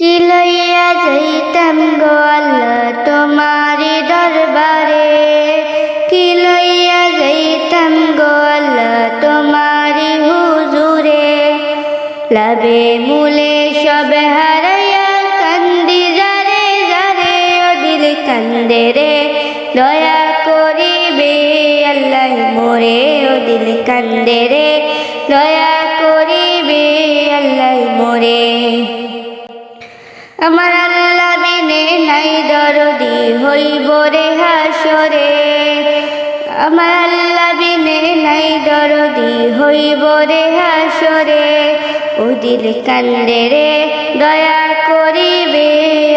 কি লইয়া যাইতাম গো আল্লাহ তোমারি দরবারে। কি লইয়া যাইতাম গো আল্লাহ তোমারি হুজুরে। লাভে মূলে সব হারাইয়া কান্দি যারে যারে, ও কান্দে রে। দয়া করিবে আল্লাহ মোরে, ও কান্দে রে। দয়া করিবে আল্লাহ মোরে। আমার আল্লাহ বিনে নাই দরদি হইব রে হাসরে। আমার আল্লাহ বিনে নাই দরদি হইব রে হাসরে। ও দিল কান্দে রে, দয়া করিবে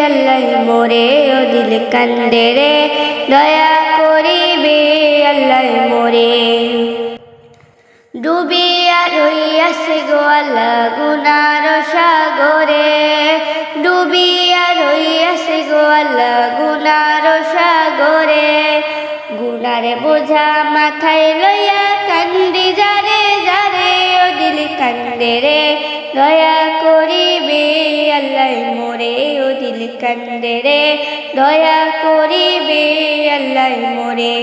আল্লাহ মোরে। ও দিল কান্দে রে, দয়া করিবে আল্লাহ মোরে। ডুবিয়া রইয়াছে গোয়ালা গুনার সাগরে সাগরে গুনারে বোঝা মাথায় লইয়া কান্দি যারে যারে ও দিল কান্দে রে। দয়া করিবে আল্লাহ মোরে, ও দিল কান্দে রে। দয়া করিবে আল্লাহ মোরে।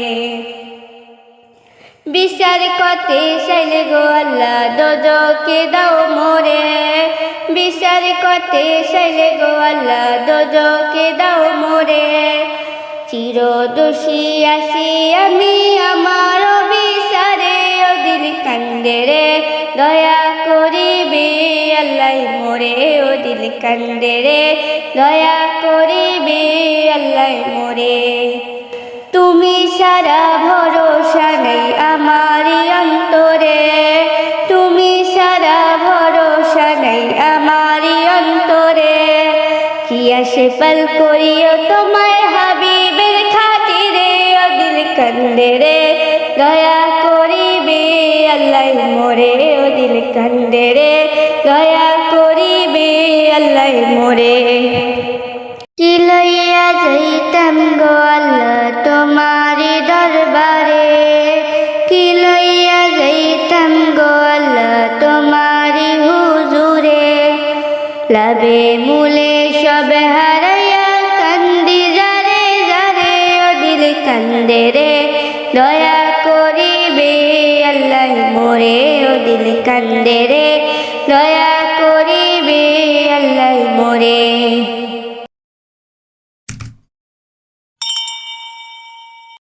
বিচার কতে চাইলে গো আল্লাহ দোজকে দাও মোরে। বিচার কতে চাইলে গো আল্লাহ দোজকে দাও চির দোষী আসি আমি আমার বিচারে ও দিল কান্দে রে দয়া করিবে আল্লাহ, মোরে ও দিল কান্দে রে দয়া করিবে আল্লাহ, মোরে। তুমি সারা ভরসা নেই আমারই অন্তরে। তুমি সারা ভরসা নেই আমারই অন্তরে। কি আসে পাল করিও তোমায় কান্দে রে, দয়া করিবে আল্লাহ মোরে, ও দিল কান্দে রে, দয়া করিবে আল্লাহ মোরে। কি লইয়া যাইতাম গো আল্লাহ তোমারি দরবারে? কি লইয়া যাইতাম গো আল্লাহ তোমারি হুজুরে? লাভে মূলে সব হারাইয়া কান্দে রে দয়া করিবে আল্লাহ মোরে ও দিল কান্দে রে দয়া